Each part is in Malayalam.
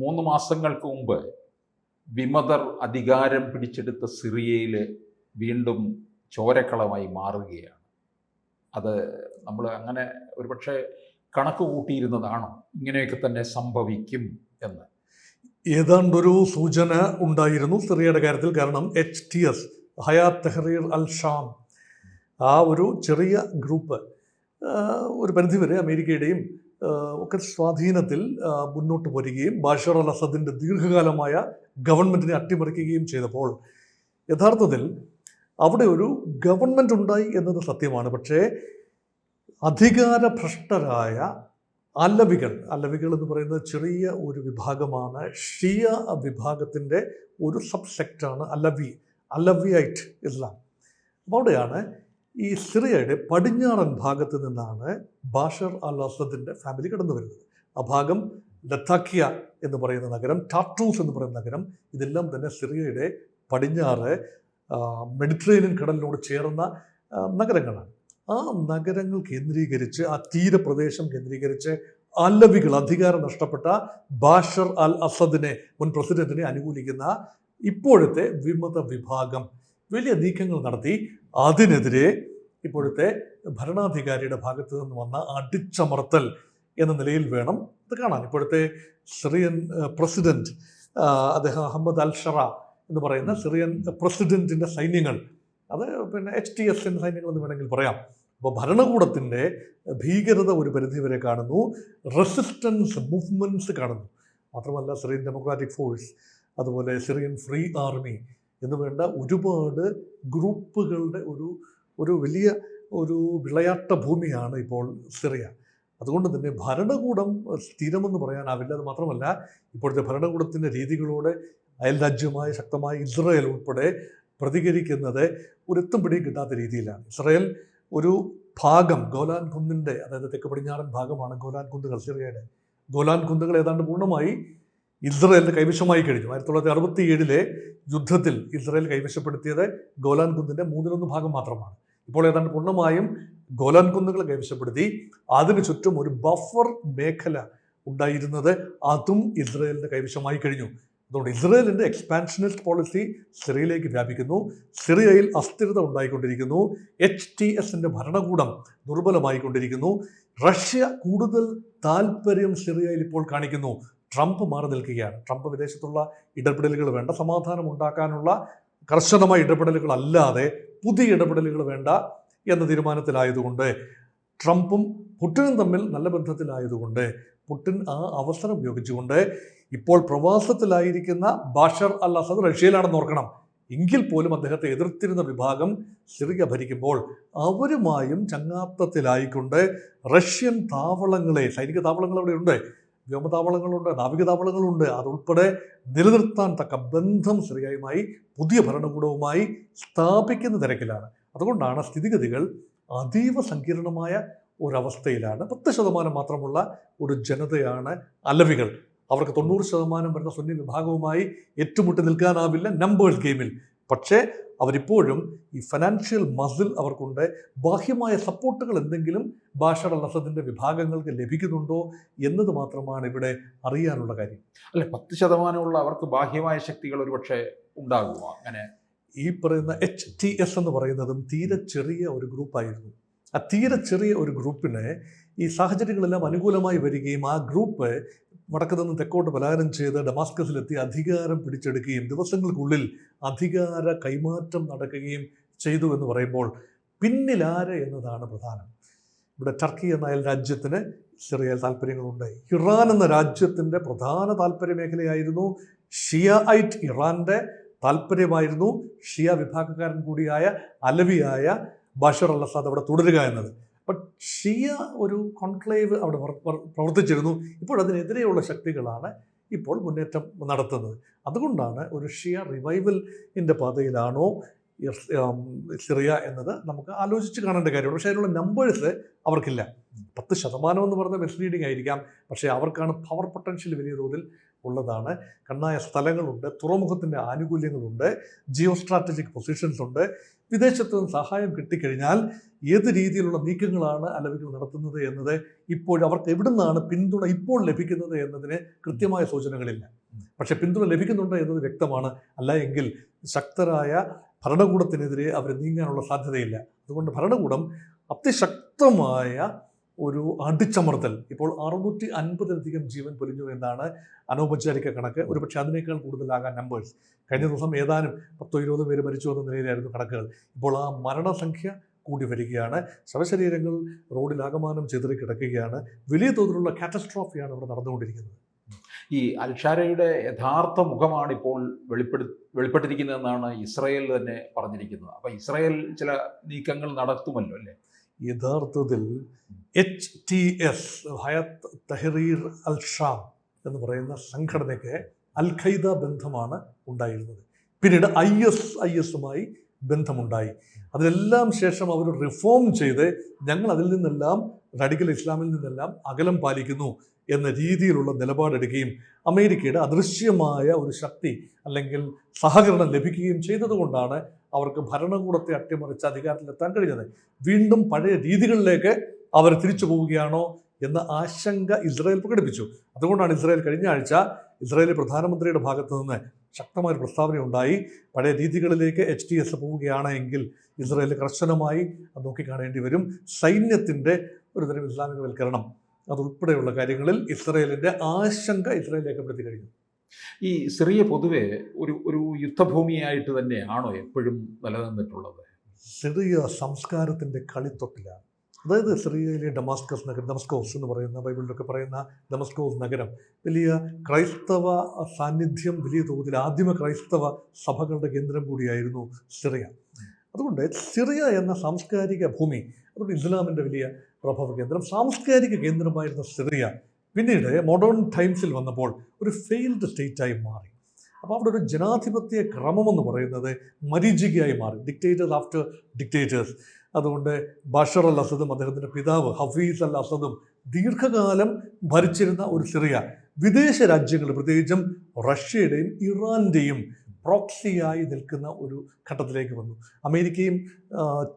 മൂന്ന് മാസങ്ങൾക്ക് മുമ്പ് വിമതർ അധികാരം പിടിച്ചെടുത്ത സിറിയയിൽ വീണ്ടും ചോരക്കളമായി മാറുകയാണ്. അത് നമ്മൾ അങ്ങനെ ഒരുപക്ഷെ കണക്ക് കൂട്ടിയിരുന്നതാണോ? ഇങ്ങനെയൊക്കെ തന്നെ സംഭവിക്കും എന്ന്. ഏതാണ്ടൊരു സൂചന ഉണ്ടായിരുന്നു സിറിയയുടെ കാര്യത്തിൽ. കാരണം എച്ച് ടി എസ് ഹയാ തെഹ്രീർ അൽ ഷാം ആ ഒരു ചെറിയ ഗ്രൂപ്പ് ഒരു പരിധിവരെ അമേരിക്കയുടെയും ഒക്കെ സ്വാധീനത്തിൽ മുന്നോട്ട് വരികയും ബാഷർ അൽ അസദിന്റെ ദീർഘകാലമായ ഗവൺമെന്റിനെ അട്ടിമറിക്കുകയും ചെയ്തപ്പോൾ യഥാർത്ഥത്തിൽ അവിടെ ഒരു ഗവൺമെന്റ് ഉണ്ടായി എന്നത് സത്യമാണ്. പക്ഷേ അധികാര അധികാരഭ്രഷ്ടരായ അല്ലവികൾ അല്ലവികൾ എന്ന് പറയുന്ന ചെറിയ ഒരു വിഭാഗമാണ്. ഷിയ വിഭാഗത്തിന്റെ ഒരു സബ് സെക്റ്റാണ് അല്ലവി അല്ലവിയൈറ്റ് ഇസ്ലാം അപ്പോൾ അവിടെയാണ് ഈ സിറിയയുടെ പടിഞ്ഞാറൻ ഭാഗത്ത് നിന്നാണ് ബാഷർ അൽ അസദിന്റെ ഫാമിലി കടന്നു വരുന്നത്. ആ ഭാഗം ലത്താക്കിയ എന്ന് പറയുന്ന നഗരം ടാട്ടൂസ് എന്ന് പറയുന്ന നഗരം ഇതെല്ലാം തന്നെ സിറിയയുടെ പടിഞ്ഞാറ് മെഡിറ്ററേനിയൻ കടലിനോട് ചേർന്ന നഗരങ്ങളാണ്. ആ നഗരങ്ങൾ കേന്ദ്രീകരിച്ച് ആ തീരപ്രദേശം കേന്ദ്രീകരിച്ച് അല്ലവികൾ അധികാരം നഷ്ടപ്പെട്ട ബാഷർ അൽ അസദിനെ മുൻ പ്രസിഡന്റിനെ അനുകൂലിക്കുന്ന ഇപ്പോഴത്തെ വിമത വിഭാഗം വലിയ നീക്കങ്ങൾ നടത്തി. അതിനെതിരെ ഇപ്പോഴത്തെ ഭരണാധികാരിയുടെ ഭാഗത്തു നിന്ന് വന്ന അടിച്ചമർത്തൽ എന്ന നിലയിൽ വേണം ഇത് കാണാൻ. ഇപ്പോഴത്തെ സിറിയൻ പ്രസിഡന്റ് അദ്ദേഹം അഹമ്മദ് അൽ ഷറ എന്ന് പറയുന്ന സിറിയൻ പ്രസിഡന്റിന്റെ സൈന്യങ്ങൾ അത് പിന്നെ എച്ച് ടി എസ് എൻ സൈന്യങ്ങൾ എന്ന് വേണമെങ്കിൽ പറയാം. അപ്പോൾ ഭരണകൂടത്തിന്റെ ഭീകരത ഒരു പരിധിവരെ കാണുന്നു റെസിസ്റ്റൻസ് മൂവ്മെന്റ്സ് കാണുന്നു. മാത്രമല്ല സിറിയൻ ഡെമോക്രാറ്റിക് ഫോഴ്സ് അതുപോലെ സിറിയൻ ഫ്രീ ആർമി എന്ന് വേണ്ട ഒരുപാട് ഗ്രൂപ്പുകളുടെ ഒരു ഒരു വലിയ ഒരു വിളയാട്ട ഭൂമിയാണ് ഇപ്പോൾ സിറിയ. അതുകൊണ്ട് തന്നെ ഭരണകൂടം സ്ഥിരമെന്ന് പറയാനാവില്ല അത് മാത്രമല്ല ഇപ്പോഴത്തെ ഭരണകൂടത്തിന്റെ രീതികളോടെ അയൽ രാജ്യമായ ശക്തമായ ഇസ്രയേൽ ഉൾപ്പെടെ പ്രതികരിക്കുന്നത് ഒരെത്തും പിടിയും കിട്ടാത്ത രീതിയിലാണ്. ഇസ്രയേൽ ഒരു ഭാഗം ഗോലാൻ കുന്നിന്റെ അതായത് തെക്ക് പടിഞ്ഞാറൻ ഭാഗമാണ് ഗോലാൻ കുന്നുകൾ സിറിയയുടെ. ഗോലാൻ കുന്നുകൾ ഏതാണ്ട് പൂർണമായി ഇസ്രയേലിന്റെ കൈവശമായി കഴിഞ്ഞു. ആയിരത്തി തൊള്ളായിരത്തി അറുപത്തി ഏഴിലെ യുദ്ധത്തിൽ ഇസ്രയേൽ കൈവശപ്പെടുത്തിയത് ഗോലാൻ കുന്നിന്റെ മൂന്നിലൊന്ന് ഭാഗം മാത്രമാണ്. ഇപ്പോൾ ഏതാണ്ട് പൂർണമായും ഗോലാൻ കുന്നുകൾ കൈവശപ്പെടുത്തി. അതിനു ചുറ്റും ഒരു ബഫർ മേഖല ഉണ്ടായിരുന്നത് അതും ഇസ്രയേലിന്റെ കൈവശമായി കഴിഞ്ഞു. അതുകൊണ്ട് ഇസ്രയേലിന്റെ എക്സ്പാൻഷനിസ്റ്റ് പോളിസി സിറിയയിലേക്ക് വ്യാപിക്കുന്നു. സിറിയയിൽ അസ്ഥിരത ഉണ്ടായിക്കൊണ്ടിരിക്കുന്നു. എച്ച് ടി എസിന്റെ ഭരണകൂടം ദുർബലമായിക്കൊണ്ടിരിക്കുന്നു. റഷ്യ കൂടുതൽ താല്പര്യം സിറിയയിൽ ഇപ്പോൾ കാണിക്കുന്നു. ട്രംപ് മാറി നിൽക്കുകയാണ്. ട്രംപ് വിദേശത്തുള്ള ഇടപെടലുകൾ വേണ്ട സമാധാനം ഉണ്ടാക്കാനുള്ള കർശനമായ ഇടപെടലുകൾ അല്ലാതെ പുതിയ ഇടപെടലുകൾ വേണ്ട എന്ന തീരുമാനത്തിലായതുകൊണ്ട് ട്രംപും പുടിനും തമ്മിൽ നല്ല ബന്ധത്തിലായതുകൊണ്ട് പുടിൻ ആ അവസരം ഉപയോഗിച്ചുകൊണ്ട് ഇപ്പോൾ പ്രവാസത്തിലായിരിക്കുന്ന ബാഷർ അൽ അസദ് റഷ്യയിലാണെന്ന് ഓർക്കണം. എങ്കിൽ പോലും അദ്ദേഹത്തെ എതിർത്തിരുന്ന വിഭാഗം സിറിയ ഭരിക്കുമ്പോൾ അവരുമായും ചങ്ങാത്തത്തിലായിക്കൊണ്ട് റഷ്യൻ താവളങ്ങളെ സൈനിക താവളങ്ങൾ അവിടെ ഉണ്ട് വ്യോമതാവളങ്ങളുണ്ട് നാവിക താവളങ്ങളുണ്ട് അതുൾപ്പെടെ നിലനിർത്താൻ തക്ക ബന്ധം സിറിയയുമായി പുതിയ ഭരണകൂടവുമായി സ്ഥാപിക്കുന്ന തിരക്കിലാണ്. അതുകൊണ്ടാണ് സ്ഥിതിഗതികൾ അതീവ സങ്കീർണമായ ഒരവസ്ഥയിലാണ്. പത്ത് ശതമാനം മാത്രമുള്ള ഒരു ജനതയാണ് അലവികൾ. അവർക്ക് തൊണ്ണൂറ് ശതമാനം വരുന്ന സുന്നി വിഭാഗവുമായി ഏറ്റുമുട്ടി നിൽക്കാനാവില്ല നമ്പേഴ്സ് ഗെയിമിൽ. പക്ഷേ അവരിപ്പോഴും ഈ ഫിനാൻഷ്യൽ മസിൽ അവർക്കുണ്ട്. ബാഹ്യമായ സപ്പോർട്ടുകൾ എന്തെങ്കിലും ബാഷർ അൽ അസദിന്റെ വിഭാഗങ്ങൾക്ക് ലഭിക്കുന്നുണ്ടോ എന്നത് മാത്രമാണ് ഇവിടെ അറിയാനുള്ള കാര്യം. അല്ലെ പത്ത് ശതമാനമുള്ള അവർക്ക് ബാഹ്യമായ ശക്തികൾ ഒരുപക്ഷെ ഉണ്ടാകുമോ അങ്ങനെ? ഈ പറയുന്ന എച്ച് ടി എസ് എന്ന് പറയുന്നതും തീരെ ചെറിയ ഒരു ഗ്രൂപ്പായിരുന്നു ആ തീരെ ചെറിയ ഒരു ഗ്രൂപ്പിന് ഈ സാഹചര്യങ്ങളെല്ലാം അനുകൂലമായി വരികയും ആ ഗ്രൂപ്പ് വടക്ക് നിന്ന് തെക്കോട്ട് പലായനം ചെയ്ത് ഡമാസ്കസിലെത്തി അധികാരം പിടിച്ചെടുക്കുകയും ദിവസങ്ങൾക്കുള്ളിൽ അധികാര കൈമാറ്റം നടക്കുകയും ചെയ്തു എന്ന് പറയുമ്പോൾ പിന്നിലാര് എന്നതാണ് പ്രധാനം. ഇവിടെ ടർക്കി എന്ന അയൽ രാജ്യത്തിന് ചെറിയ താല്പര്യങ്ങളുണ്ട്. ഇറാൻ എന്ന രാജ്യത്തിന്റെ പ്രധാന താല്പര്യ മേഖലയായിരുന്നു ഷിയ ഐറ്റ് ഇറാന്റെ താല്പര്യമായിരുന്നു. ഷിയ വിഭാഗക്കാരൻ കൂടിയായ അലവിയായ ബഷർ അൽ അവിടെ തുടരുക എന്നത്. ബട്ട് ഷിയ ഒരു കോൺക്ലേവ് അവിടെ വർ- വർ- പ്രവർത്തിച്ചിരുന്നു. ഇപ്പോൾ അതിനെതിരെയുള്ള ശക്തികളാണ് ഇപ്പോൾ മുന്നേറ്റം നടത്തുന്നത്. അതുകൊണ്ടാണ് ഒരു ഷിയ റിവൈവലിന്റെ പാതയിലാണോ സിറിയ എന്നത് നമുക്ക് ആലോചിച്ച് കാണേണ്ട കാര്യമാണ് പക്ഷേ അതിനുള്ള നമ്പേഴ്സ് അവർക്കില്ല. പത്ത് ശതമാനം എന്ന് പറഞ്ഞാൽ മിസ്ലീഡിംഗ് ആയിരിക്കാം. പക്ഷേ അവർക്കാണ് പവർ പൊട്ടൻഷ്യൽ വലിയ തോതിൽ ഉള്ളതാണ്. കണ്ണായ സ്ഥലങ്ങളുണ്ട് തുറമുഖത്തിന്റെ ആനുകൂല്യങ്ങളുണ്ട് ജിയോ സ്ട്രാറ്റജിക് പൊസിഷൻസ് ഉണ്ട്. വിദേശത്ത് നിന്ന് സഹായം കിട്ടിക്കഴിഞ്ഞാൽ ഏത് രീതിയിലുള്ള നീക്കങ്ങളാണ് അലവികൾ നടത്തുന്നത് എന്നത് ഇപ്പോൾ അവർക്ക് എവിടെ നിന്നാണ് പിന്തുണ ഇപ്പോൾ ലഭിക്കുന്നത് എന്നതിന് കൃത്യമായ സൂചനകളില്ല. പക്ഷെ പിന്തുണ ലഭിക്കുന്നുണ്ട് എന്നത് വ്യക്തമാണ്. അല്ല എങ്കിൽ ശക്തരായ ഭരണകൂടത്തിനെതിരെ അവർ നീങ്ങാനുള്ള സാധ്യതയില്ല. അതുകൊണ്ട് ഭരണകൂടം അതിശക്തമായ ഒരു അടിച്ചമർത്തൽ. ഇപ്പോൾ അറുന്നൂറ്റി അൻപതിലധികം ജീവൻ പൊലിഞ്ഞു എന്നാണ് അനൗപചാരിക കണക്ക്. ഒരുപക്ഷെ അതിനേക്കാൾ കൂടുതലാകാൻ നമ്പേഴ്സ് കഴിഞ്ഞ ദിവസം ഏതാനും പത്തോ ഇരുപതോ പേര് മരിച്ചു എന്ന നിലയിലായിരുന്നു കണക്കുകൾ. ഇപ്പോൾ ആ മരണസംഖ്യ കൂടി വരികയാണ്. ശവശരീരങ്ങൾ റോഡിലാകമാനം ചെതറി കിടക്കുകയാണ്. വലിയ തോതിലുള്ള കാറ്റസ്ട്രോഫിയാണ് ഇവിടെ നടന്നുകൊണ്ടിരിക്കുന്നത്. ഈ അൽഷാരയുടെ യഥാർത്ഥ മുഖമാണ് ഇപ്പോൾ വെളിപ്പെടു വെളിപ്പെട്ടിരിക്കുന്നതെന്നാണ് ഇസ്രയേൽ തന്നെ പറഞ്ഞിരിക്കുന്നത്. അപ്പോൾ ഇസ്രയേൽ ചില നീക്കങ്ങൾ നടത്തുമല്ലോ അല്ലേ? യഥാർത്ഥത്തിൽ H T S Hayat Tahrir al Sham എന്ന് പറയുന്ന സംഘടനയ്ക്ക് അൽ ഖൈദ ബന്ധമാണ് ഉണ്ടായിരുന്നത്. പിന്നീട് ഐ എസ് ഐ എസുമായി ബന്ധമുണ്ടായി. അതിലെല്ലാം ശേഷം അവർ റിഫോം ചെയ്ത് ഞങ്ങൾ അതിൽ നിന്നെല്ലാം റഡിക്കൽ ഇസ്ലാമിൽ നിന്നെല്ലാം അകലം പാലിക്കുന്നു എന്ന രീതിയിലുള്ള നിലപാടെടുക്കുകയും അമേരിക്കയുടെ അദൃശ്യമായ ഒരു ശക്തി അല്ലെങ്കിൽ സഹകരണം ലഭിക്കുകയും ചെയ്തതുകൊണ്ടാണ് അവർക്ക് ഭരണകൂടത്തെ അട്ടിമറിച്ച് അധികാരത്തിലെത്താൻ കഴിഞ്ഞത്. വീണ്ടും പഴയ രീതികളിലേക്ക് അവർ തിരിച്ചു പോവുകയാണോ എന്ന ആശങ്ക ഇസ്രായേൽ പ്രകടിപ്പിച്ചു. അതുകൊണ്ടാണ് ഇസ്രായേൽ കഴിഞ്ഞ ആഴ്ച ഇസ്രായേലി പ്രധാനമന്ത്രിയുടെ ഭാഗത്തു നിന്ന് ശക്തമായ ഒരു പ്രസ്താവന ഉണ്ടായി. പഴയ രീതികളിലേക്ക് എച്ച് ഡി എസ് പോവുകയാണ് എങ്കിൽ ഇസ്രായേൽ കർശനമായി നോക്കിക്കാണേണ്ടി വരും. സൈന്യത്തിന്റെ ഒരുതരം ഇസ്ലാമികവൽക്കരണം അതുൾപ്പെടെയുള്ള കാര്യങ്ങളിൽ ഇസ്രായേലിന്റെ ആശങ്ക ഇസ്രായേൽ രേഖപ്പെടുത്തി കഴിഞ്ഞു. ഈ സിറിയ പൊതുവെ ഒരു ഒരു യുദ്ധഭൂമിയായിട്ട് തന്നെയാണോ എപ്പോഴും നിലനിന്നിട്ടുള്ളത്? സിറിയ സംസ്കാരത്തിന്റെ കളിത്തൊട്ടിലാണ് അതായത് സിറിയയിലെ ഡമാസ്കസ് നഗരം ഡമസ്കോസ് എന്ന് പറയുന്ന ബൈബിളിലൊക്കെ പറയുന്ന ഡമസ്കോസ് നഗരം വലിയ ക്രൈസ്തവ സാന്നിധ്യം വലിയ തോതിൽ ആദ്യമ ക്രൈസ്തവ സഭകളുടെ കേന്ദ്രം കൂടിയായിരുന്നു സിറിയ. അതുകൊണ്ട് സിറിയ എന്ന സാംസ്കാരിക ഭൂമി അതുകൊണ്ട് ഇസ്ലാമിന്റെ വലിയ പ്രഭവ കേന്ദ്രം സാംസ്കാരിക കേന്ദ്രമായിരുന്ന സിറിയ പിന്നീട് മോഡേൺ ടൈംസിൽ വന്നപ്പോൾ ഒരു ഫെയിൽഡ് സ്റ്റേറ്റായി മാറി. അപ്പോൾ അവിടെ ഒരു ജനാധിപത്യ ക്രമമെന്ന് പറയുന്നത് മരീചികയായി മാറി. ഡിക്റ്റേറ്റേഴ്സ് ആഫ്റ്റർ ഡിക്റ്റേറ്റേഴ്സ് അതുകൊണ്ട് ബഷർ അൽ അസദും അദ്ദേഹത്തിന്റെ പിതാവ് ഹഫീസ് അൽ അസദും ദീർഘകാലം ഭരിച്ചിരുന്ന ഒരു സിറിയ വിദേശ രാജ്യങ്ങൾ പ്രത്യേകിച്ചും റഷ്യയുടെയും ഇറാന്റെയും പ്രോക്സിയായി നിൽക്കുന്ന ഒരു ഘട്ടത്തിലേക്ക് വന്നു. അമേരിക്കയും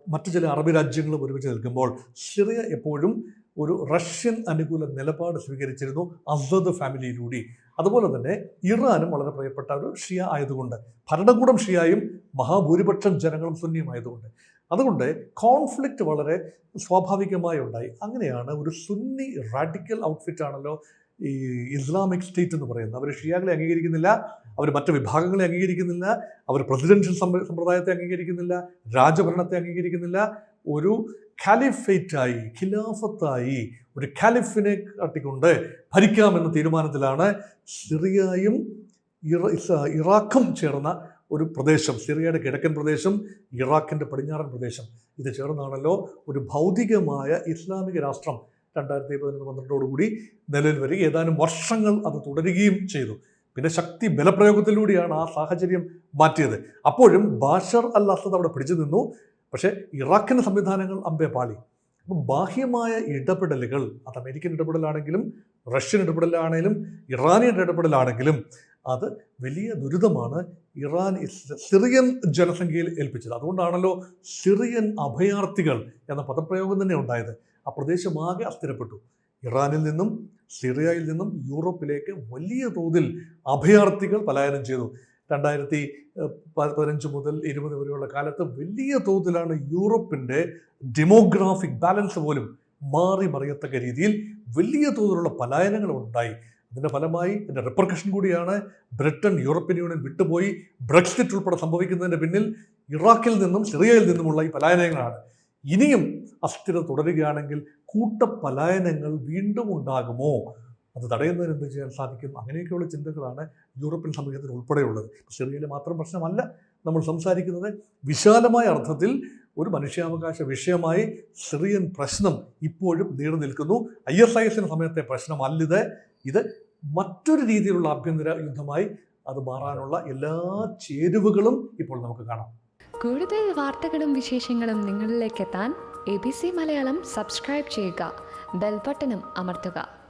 മറ്റു ചില അറബ് രാജ്യങ്ങളും ഒരുമിച്ച് നിൽക്കുമ്പോൾ സിറിയ എപ്പോഴും ഒരു റഷ്യൻ അനുകൂല നിലപാട് സ്വീകരിച്ചിരുന്നു അസദ് ഫാമിലിയിലൂടെ. അതുപോലെ തന്നെ ഇറാനും വളരെ പ്രിയപ്പെട്ട ഒരു ഷിയ ആയതുകൊണ്ട് ഭരണകൂടം ഷിയായും മഹാഭൂരിപക്ഷം ജനങ്ങളും സുന്നിയുമായതുകൊണ്ട്. അതുകൊണ്ട് കോൺഫ്ലിക്റ്റ് വളരെ സ്വാഭാവികമായി ഉണ്ടായി. അങ്ങനെയാണ് ഒരു സുന്നി റാഡിക്കൽ ഔട്ട്ഫിറ്റ് ആണല്ലോ ഈ ഇസ്ലാമിക് സ്റ്റേറ്റ് എന്ന് പറയുന്നത്. അവർ ഷിയാകളെ അംഗീകരിക്കുന്നില്ല അവർ മറ്റ് വിഭാഗങ്ങളെ അംഗീകരിക്കുന്നില്ല അവർ പ്രസിഡൻഷ്യൽ സമ്പ്ര- സമ്പ്രദായത്തെ അംഗീകരിക്കുന്നില്ല രാജഭരണത്തെ അംഗീകരിക്കുന്നില്ല. ഒരു ഖാലിഫേറ്റായി ഖിലാഫത്തായി ഒരു ഖാലിഫിനെ കാട്ടിക്കൊണ്ട് ഭരിക്കാമെന്ന തീരുമാനത്തിലാണ് സിറിയയും ഇറാഖും ചേർന്ന ഒരു പ്രദേശം. സിറിയയുടെ കിഴക്കൻ പ്രദേശം ഇറാഖിന്റെ പടിഞ്ഞാറൻ പ്രദേശം. ഇത് ചേർന്നാണല്ലോ ഒരു ഭൗതികമായ ഇസ്ലാമിക രാഷ്ട്രം രണ്ടായിരത്തി പതിനൊന്ന് പന്ത്രണ്ടോടുകൂടി നിലവിൽ വരിക ഏതാനും വർഷങ്ങൾ അത് തുടരുകയും ചെയ്തു. പിന്നെ ശക്തി ബലപ്രയോഗത്തിലൂടെയാണ് ആ സാഹചര്യം മാറ്റിയത്. അപ്പോഴും ബാഷർ അൽ അവിടെ പിടിച്ചു നിന്നു. പക്ഷേ ഇറാഖിന്റെ സംവിധാനങ്ങൾ അമ്പേ പാളി. അപ്പം ബാഹ്യമായ ഇടപെടലുകൾ അത് അമേരിക്കൻ ഇടപെടലാണെങ്കിലും റഷ്യൻ ഇടപെടലാണെങ്കിലും ഇറാനിയൻ ഇടപെടലാണെങ്കിലും അത് വലിയ ദുരിതമാണ് ഇറാൻ സിറിയൻ ജനസംഖ്യയിൽ ഏൽപ്പിച്ചത്. അതുകൊണ്ടാണല്ലോ സിറിയൻ അഭയാർത്ഥികൾ എന്ന പദപ്രയോഗം തന്നെ ഉണ്ടായത്. ആ പ്രദേശമാകെ അസ്ഥിരപ്പെട്ടു. ഇറാനിൽ നിന്നും സിറിയയിൽ നിന്നും യൂറോപ്പിലേക്ക് വലിയ തോതിൽ അഭയാർത്ഥികൾ പലായനം ചെയ്തു. രണ്ടായിരത്തി പതിനഞ്ച് മുതൽ ഇരുപത് വരെയുള്ള കാലത്ത് വലിയ തോതിലാണ് യൂറോപ്പിന്റെ ഡെമോഗ്രാഫിക് ബാലൻസ് പോലും മാറി മറിയത്തക്ക രീതിയിൽ വലിയ തോതിലുള്ള പലായനങ്ങൾ ഉണ്ടായി. അതിന്റെ ഫലമായി ഇതിന്റെ റിപ്പർക്കഷൻ കൂടിയാണ് ബ്രിട്ടൻ യൂറോപ്യൻ യൂണിയൻ വിട്ടുപോയി. ബ്രെക്സിറ്റ് ഉൾപ്പെടെ സംഭവിക്കുന്നതിന്റെ പിന്നിൽ ഇറാഖിൽ നിന്നും സിറിയയിൽ നിന്നുമുള്ള ഈ പലായനങ്ങളാണ്. ഇനിയും അസ്ഥിരത തുടരുകയാണെങ്കിൽ കൂട്ടപലായനങ്ങൾ വീണ്ടും ഉണ്ടാകുമോ? അത് തടയുന്നതിന് എന്ത് ചെയ്യാൻ സാധിക്കും? അങ്ങനെയൊക്കെയുള്ള ചിന്തകളാണ് യൂറോപ്യൻ സമൂഹത്തിൽ ഉൾപ്പെടെയുള്ളത്. സിറിയയിലെ മാത്രം പ്രശ്നമല്ല നമ്മൾ സംസാരിക്കുന്നത് വിശാലമായ അർത്ഥത്തിൽ ഒരു മനുഷ്യാവകാശ വിഷയമായി സിറിയൻ പ്രശ്നം ഇപ്പോഴും നീണ്ടു നിൽക്കുന്നു. ഐ എസ് ഐ എസിന് സമയത്തെ പ്രശ്നമല്ലിത്. ഇത് മറ്റൊരു രീതിയിലുള്ള ആഭ്യന്തര യുദ്ധമായി അത് മാറാനുള്ള എല്ലാ ചേരുവകളും ഇപ്പോൾ നമുക്ക് കാണാം. കൂടുതൽ വാർത്തകളും വിശേഷങ്ങളും നിങ്ങളിലേക്ക് എത്താൻ A B C Malayalam subscribe ചെയ്യുക. ബെൽബട്ടനും അമർത്തുക.